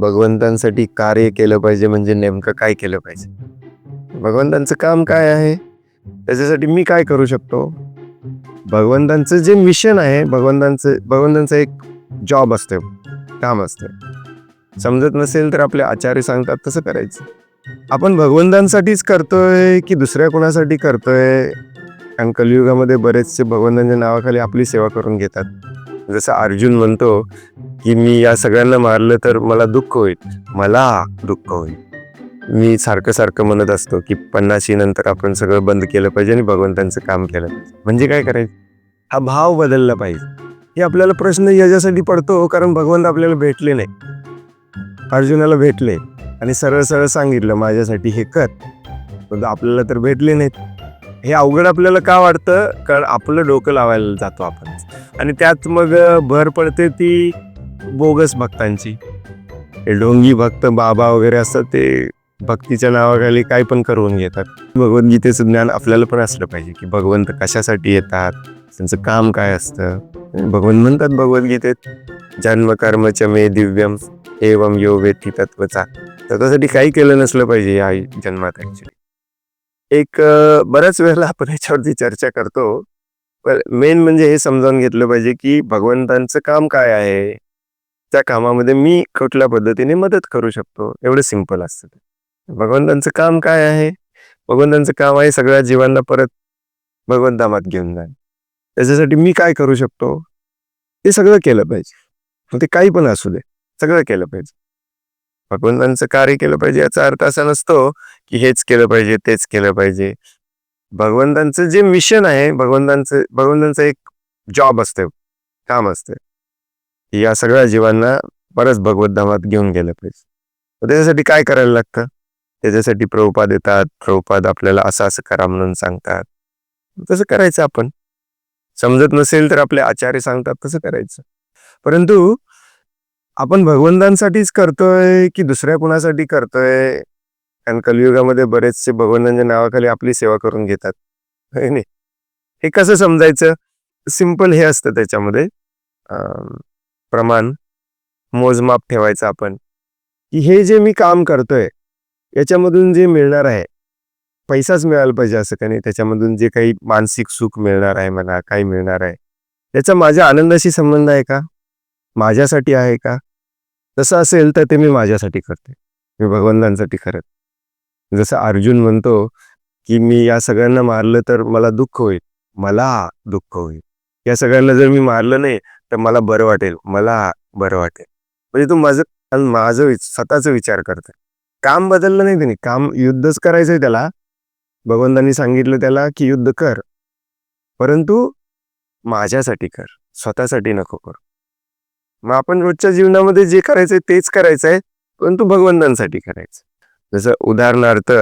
भगवंतांसाठी कार्य केलं पाहिजे म्हणजे नेमकं काय केलं पाहिजे? भगवंतांचं काम काय आहे? त्याच्यासाठी मी काय करू शकतो? भगवंतांचं जे मिशन आहे भगवंतांचं भगवंतांचं एक जॉब असते काम असते. समजत नसेल तर आपले आचार्य सांगतात तसं करायचं. आपण भगवंतांसाठीच करतोय की दुसऱ्या कोणासाठी करतोय? कारण कलियुगामध्ये बरेचसे भगवंतांच्या नावाखाली आपली सेवा करून घेतात. जसं अर्जुन म्हणतो की मी या सगळ्यांना मारलं तर मला दुःख होईल. मला दुःख होईल. मी सारखं सारखं म्हणत असतो की पन्नाशी नंतर आपण सगळं बंद केलं पाहिजे आणि भगवंतांचं काम केलं पाहिजे. म्हणजे काय करायचं? हा भाव बदलला पाहिजे. हे आपल्याला प्रश्न याच्यासाठी पडतो हो, कारण भगवंत आपल्याला भेटले नाही. अर्जुनाला भेटले. आणि सरळ सरळ सांगितलं माझ्यासाठी हे कर. पण आपल्याला तर भेटले नाहीत. हे अवघड आपल्याला का वाटतं? कारण आपलं डोकं लावायला जातो आपण. आणि त्यात मग भर पडते ती बोगस भक्तांची. हे ढोंगी भक्त बाबा वगैरे असतात ते भक्तीच्या नावाखाली काय पण करून घेतात. भगवद्गीतेचं ज्ञान आपल्याला पण असलं पाहिजे की भगवंत कशासाठी येतात त्यांचं काम काय असतं? भगवंत म्हणतात भगवद्गीतेत जन्म कर्मच मे दिव्यम एवम यो वेत्ती तत्वचा त्याच्यासाठी काही केलं नसलं पाहिजे या जन्मात ॲक्च्युली एक बऱ्याच वेळेला आपण ह्याच्यावरती चर्चा करतो. पण मेन म्हणजे हे समजावून घेतलं पाहिजे की भगवंतांचं काम काय आहे? त्या कामामध्ये मी कुठल्या पद्धतीने मदत करू शकतो? एवढं सिंपल असतं ते. भगवंतांचं काम काय आहे? भगवंतांचं काम आहे सगळ्या जीवांना परत भगवंतामात घेऊन जाणे. त्याच्यासाठी मी काय करू शकतो? ते सगळं केलं पाहिजे. मग ते काही पण असू दे. सगळं केलं पाहिजे. भगवंतांचं कार्य केलं पाहिजे याचा अर्थ असा नसतो की हेच केलं पाहिजे तेच केलं पाहिजे. भगवंतांचं जे मिशन आहे भगवंतांचं भगवंतांचं एक जॉब असते काम असते. या सगळ्या जीवांना परत भगवद्धामात घेऊन गेलं पाहिजे. त्याच्यासाठी काय करायला लागतं? त्याच्यासाठी प्रभुपाद येतात. प्रभुपाद आपल्याला असं असं करा म्हणून सांगतात. तसं करायचं आपण. समजत नसेल तर आपले आचार्य सांगतात तसं करायचं. परंतु आपण भगवंतांसाठीच करतोय की दुसऱ्या कुणासाठी करतोय? कारण कलियुगामध्ये बरेचसे भगवंतांच्या नावाखाली आपली सेवा करून घेतात. नाही? हे कसं समजायचं? सिंपल हे असतं त्याच्यामध्ये. अं, प्रमाण मोजमाप ठेवायचं आपण. की हे जे मी काम करतोय याच्यामधून जे मिळणार आहे पैसाच मिळायला पाहिजे असं का नाही? त्याच्यामधून जे काही मानसिक सुख मिळणार आहे मला काही मिळणार आहे त्याचा माझ्या आनंदाशी संबंध आहे का? माझ्यासाठी आहे का? तसं असेल तर ते मी माझ्यासाठी करते. मी भगवंतांसाठी करत. जसं अर्जुन म्हणतो की मी या सगळ्यांना मारलं तर मला दुःख होईल. मला दुःख होईल. या सगळ्यांना जर मी मारलं नाही तर मला बरं वाटेल मला बरं वाटेल. म्हणजे तू माझं माझं विच स्वतःचा विचार करतोय. काम बदललं नाही त्यांनी. काम युद्धच करायचंय त्याला. भगवंतांनी सांगितलं त्याला की युद्ध कर. परंतु माझ्यासाठी कर. स्वतःसाठी नको कर. मग आपण रोजच्या जीवनामध्ये जे करायचंय तेच करायचंय परंतु भगवंतांसाठी करायचं जसं उदाहरणार्थ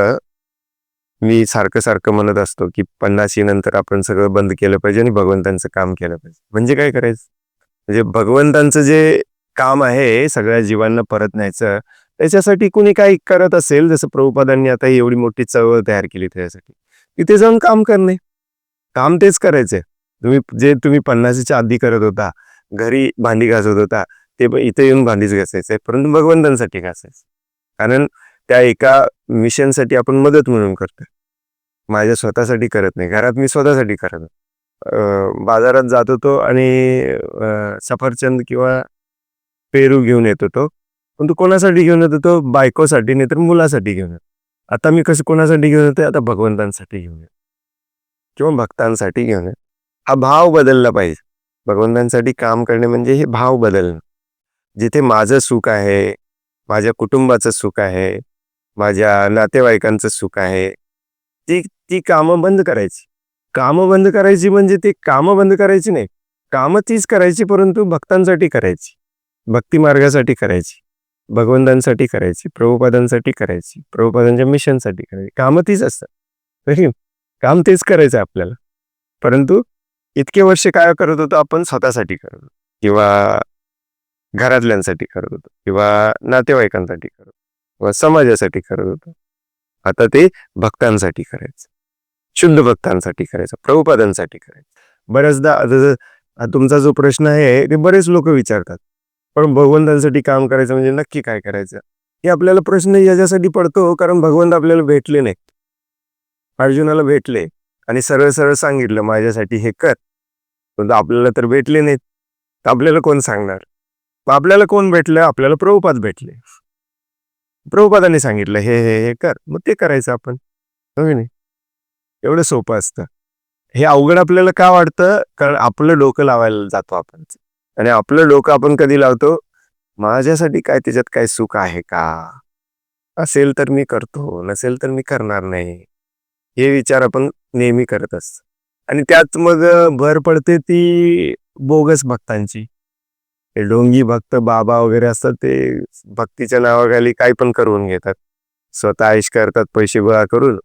मी सारखं सारखं म्हणत असतो की पन्नाशी नंतर आपण सगळं बंद केलं पाहिजे आणि भगवंतांचं काम केलं पाहिजे. म्हणजे काय करायचं? म्हणजे भगवंतांचं जे काम आहे सगळ्या जीवांना परत न्यायचं त्याच्यासाठी कुणी काही करत असेल जसं प्रभुपादांनी आता एवढी मोठी चळवळ तयार केली त्याच्यासाठी तिथे जाऊन काम करणे. काम तेच करायचंय. तुम्ही जे तुम्ही पन्नासीच्या आधी करत होता घरी भांडी घासत होता ते इथे येऊन भांडीच घासायचंय परंतु भगवंतांसाठी घासायचं. कारण त्या एका मिशनसाठी आपण मदत म्हणून करतोय. माझ्या स्वतःसाठी करत नाही घरात मी स्वतःसाठी करत होतो. बाजारात जात होतो आणि सफरचंद किंवा पेरू घेऊन येत होतो. पण तो कोणासाठी घेऊन येत होतो? बायकोसाठी नाही तर मुलासाठी घेऊन येतो. आता मी कसं कोणासाठी घेऊन येतोय? आता भगवंतांसाठी घेऊन येतो. किंवा भक्तांसाठी घेऊन येतो. हा भाव बदलला पाहिजे. भगवंतांसाठी काम करणे म्हणजे हे भाव बदलणं. जिथे माझं सुख आहे माझ्या कुटुंबाचं सुख आहे माझ्या नातेवाईकांचं सुख आहे ती ती कामं बंद करायची. कामं बंद करायची म्हणजे ती कामं बंद करायची नाही. कामं तीच करायची परंतु भक्तांसाठी करायची. भक्ती मार्गासाठी करायची. भगवंतांसाठी करायची प्रभुपादांसाठी करायची प्रभुपादांच्या मिशनसाठी करायची. कामं तीच असतात. तरी काम तेच करायचं आपल्याला. परंतु इतके वर्ष काय करत होतो आपण? स्वतःसाठी करत होतो. किंवा घरातल्यांसाठी करत होतो. किंवा नातेवाईकांसाठी करत होतो. किंवा समाजासाठी करत होतो. आता ते भक्तांसाठी करायचं. शुद्ध भक्तांसाठी करायचं प्रभुपादांसाठी करायचं. बऱ्याचदा तुमचा जो प्रश्न आहे ते बरेच लोक विचारतात. पण भगवंतांसाठी काम करायचं म्हणजे नक्की काय करायचं? हे आपल्याला प्रश्न याच्यासाठी पडतो कारण भगवंत आपल्याला भेटले नाही अर्जुनाला भेटले आणि सरळ सरळ सांगितलं माझ्यासाठी हे कर. पण आपल्याला तर भेटले नाहीत. तर आपल्याला कोण सांगणार? आपल्याला कोण भेटलं? आपल्याला प्रभुपाद भेटले. प्रभुपादाने सांगितलं हे हे हे कर. मग ते करायचं आपण. हो की नाही? एवढं सोपं असतं. हे अवघड आपल्याला का वाटतं? कारण आपलं डोकं लावायला जातो आपण. आणि आपलं डोकं आपण कधी लावतो? माझ्यासाठी काय त्याच्यात काय सुख आहे का? असेल तर मी करतो नसेल तर मी करणार नाही. हे विचार आपण नेहमी करत असतो. आणि त्यात मग भर पडते ती बोगस भक्तांची. डोंगी भक्त बाबा वगैरे असतात ते भक्तीच्या नावाखाली काही पण करून घेतात. स्वतः आयुष करतात पैसे गोळा करून.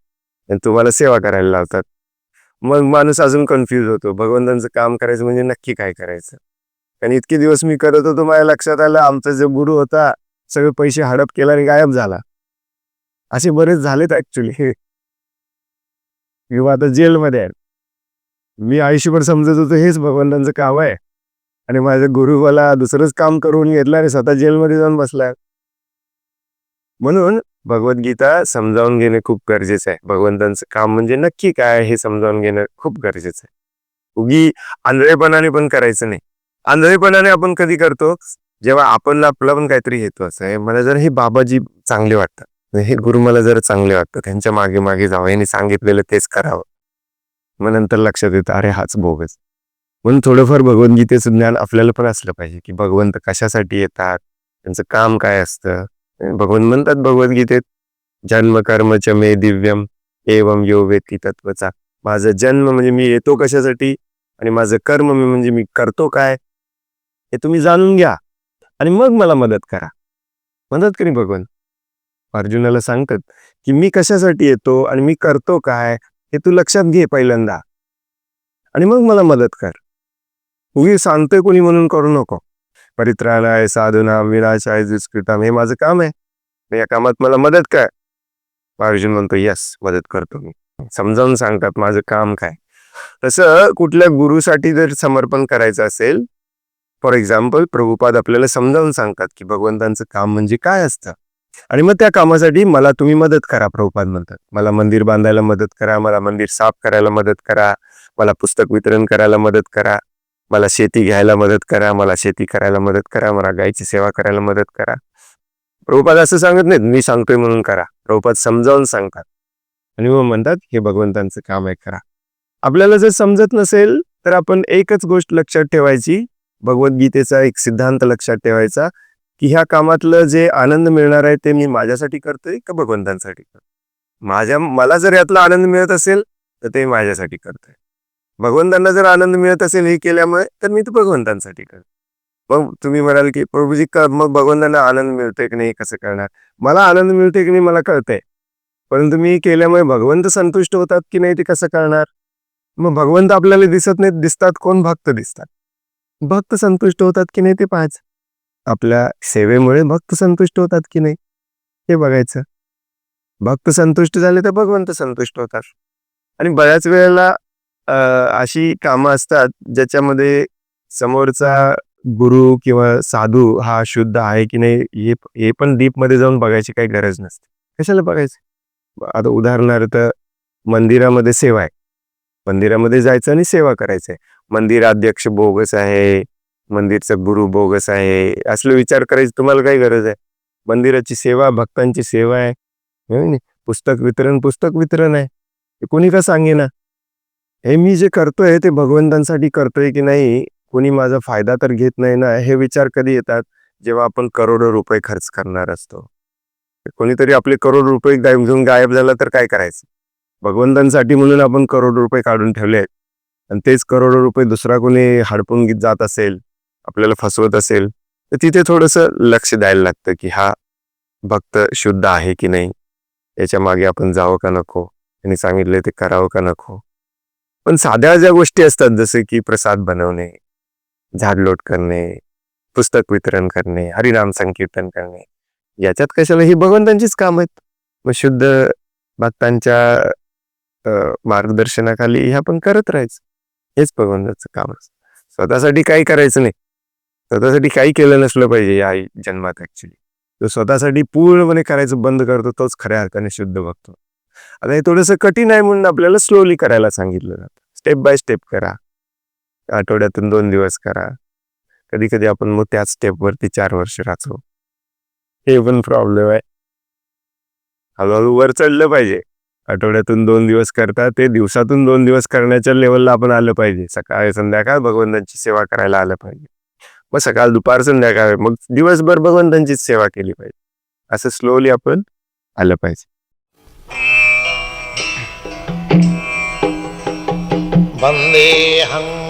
आणि तुम्हाला सेवा करायला लावतात. मग माणूस अजून कन्फ्यूज होतो. भगवंतांचं काम करायचं म्हणजे नक्की काय करायचं? आणि इतके दिवस मी करत होतो माझ्या लक्षात आलं आमचा जो गुरु होता सगळे पैसे हडप केला आणि गायब झाला. असे बरेच झालेत ऍक्च्युली किंवा आता जेलमध्ये आहे. मी आयुष्यभर समजत होतो हेच भगवंतांचं काम आहे. आणि माझ्या गुरुवाला दुसरंच काम करून घेतलं आणि स्वतः जेलमध्ये जाऊन बसलाय म्हणून भगवद्गीता समजावून घेणे खूप गरजेचं आहे. भगवंतांचं काम म्हणजे नक्की काय हे समजावून घेणं खूप गरजेचं आहे. उगी आंधळेपणाने पण करायचं नाही. आंधळेपणाने आपण कधी करतो? जेव्हा आपण आपला पण काहीतरी हेतू असं आहे मला जर हे बाबाजी चांगले वाटतात. हे गुरु मला जर चांगले वाटतं त्यांच्या मागे मागे जावं. यांनी सांगितलेलं तेच करावं. मग नंतर लक्षात येतं अरे हाच बोगस. म्हणून थोडंफार भगवद्गीतेचं ज्ञान आपल्याला पण असलं पाहिजे की भगवंत कशासाठी येतात? त्यांचं काम काय असतं? भगवान म्हणतात भगवद्गीतेत जन्म कर्मच मे दिव्यम एवम यो वेती तत्वचा माझा जन्म म्हणजे मी येतो कशासाठी? आणि माझं कर्म मी म्हणजे मी करतो काय? हे तुम्ही जाणून घ्या. आणि मग मला मदत करा. मदत करी भगवान. अर्जुनाला सांगतात की मी कशासाठी येतो आणि मी करतो काय हे तू लक्षात घे पहिल्यांदा. आणि मग मला मदत कर. उगी सांगतोय कोणी म्हणून करू नको. परित्राणाय विनाश विनाशाय दुष्कृतम हे माझं काम आहे. या कामात मला मदत काय? अर्जुन म्हणतो यस मदत करतो मी. समजावून सांगतात माझं काम काय? तसं कुठल्या गुरुसाठी जर समर्पण करायचं असेल फॉर एक्झाम्पल प्रभुपाद आपल्याला समजावून सांगतात की भगवंतांचं काम म्हणजे काय असतं? आणि मग त्या कामासाठी मला तुम्ही मदत करा प्रभुपाद म्हणतात. मला मंदिर बांधायला मदत करा मला मंदिर साफ करायला मदत करा मला पुस्तक वितरण करायला मदत करा. मला शेती घ्यायला मदत करा मला शेती करायला मदत करा मला गायची सेवा करायला मदत करा. प्रभुपाद असं सांगत नाहीत मी सांगतोय म्हणून करा. प्रभुपाद समजावून सांगतात. आणि मग म्हणतात हे भगवंतांचं काम आहे करा. आपल्याला जर समजत नसेल तर आपण एकच गोष्ट लक्षात ठेवायची भगवद्गीतेचा एक सिद्धांत लक्षात ठेवायचा की ह्या कामातलं जे आनंद मिळणार आहे ते मी माझ्यासाठी करतोय का भगवंतांसाठी करतोय? माझ्या मला जर यातला आनंद मिळत असेल तर ते माझ्यासाठी करतोय. भगवंतांना जर आनंद मिळत असेल हे केल्यामुळे तर मी तर भगवंतांसाठी करतो. मग तुम्ही म्हणाल की प्रभूजी क मग भगवंतांना आनंद मिळतोय की नाही? कसं करणार? मला आनंद मिळतोय की नाही मला कळतंय. परंतु मी केल्यामुळे भगवंत संतुष्ट होतात की नाही ते कसं करणार? मग भगवंत आपल्याला दिसत नाहीत दिसतात. कोण? भक्त दिसतात. भक्त संतुष्ट होतात की नाही ते पाहायचं. आपल्या सेवेमुळे भक्त संतुष्ट होतात की नाही? हे बघायचं. भक्त संतुष्ट झाले तर भगवंत संतुष्ट होतात. आणि बऱ्याच वेळेला अशी कामं असतात ज्याच्यामध्ये समोरचा गुरु किंवा साधू हा शुद्ध आहे की नाही हे हे पण दीपमध्ये जाऊन बघायची काही गरज नसते. कशाला बघायचं? आता उदाहरणार्थ मंदिरामध्ये सेवा आहे. मंदिरामध्ये जायचं आणि सेवा करायचं आहे मंदिराध्यक्ष बोगस आहे मंदिरचा गुरु बोगस आहे असले विचार करायची तुम्हाला काय गरज आहे? मंदिराची सेवा भक्तांची सेवा आहे. पुस्तक वितरण पुस्तक वितरण आहे. कोणी का सांगेना? हे मी जे करतोय ते भगवंतांसाठी करतोय की नाही कोणी माझा फायदा तर घेत नाही ना हे विचार कधी येतात? जेव्हा आपण करोडो रुपये खर्च करणार असतो. कोणीतरी आपले करोड रुपये घेऊन गायब झाला तर काय करायचं? भगवंतांसाठी म्हणून आपण करोड रुपये काढून ठेवले आहेत. आणि तेच करोडो रुपये दुसरा कोणी हडपून जात असेल आपल्याला फसवत असेल तर तिथे थोडंसं लक्ष द्यायला लागतं की हा भक्त शुद्ध आहे की नाही? याच्या मागे आपण जावं का नको? त्यांनी सांगितले ते करावं का नको? पण साध्या ज्या गोष्टी असतात जसे की प्रसाद बनवणे झाडलोट करणे पुस्तक वितरण करणे हरिनाम संकीर्तन करणे याच्यात कशाला ही भगवंतांचीच काम आहेत? मग शुद्ध भक्तांच्या मार्गदर्शनाखाली हे आपण करत राहायचं. हेच भगवंताचं काम असतं. स्वतःसाठी काही करायचं नाही. स्वतःसाठी काही केलं नसलं पाहिजे या आई- जन्मात ऍक्च्युली तो स्वतःसाठी पूर्णपणे करायचं बंद करतो तोच खऱ्या अर्थाने शुद्ध बघतो आता हे थोडंसं कठीण आहे म्हणून आपल्याला स्लोली करायला सांगितलं जातं. स्टेप बाय स्टेप करा. आठवड्यातून दोन दिवस करा. कधी कधी आपण मग त्याच स्टेपवरती चार वर्ष राहतो. हे पण प्रॉब्लेम आहे. हळूहळू वर चढलं पाहिजे. आठवड्यातून दोन दिवस करता ते दिवसातून दोन दिवस करण्याच्या लेवलला आपण आलं पाहिजे. सकाळ संध्याकाळ भगवंतांची सेवा करायला आलं पाहिजे. मग सकाळ दुपार संध्याकाळ मग दिवसभर भगवंतांचीच सेवा केली पाहिजे. असं स्लोली आपण आलं पाहिजे. वन्देऽहं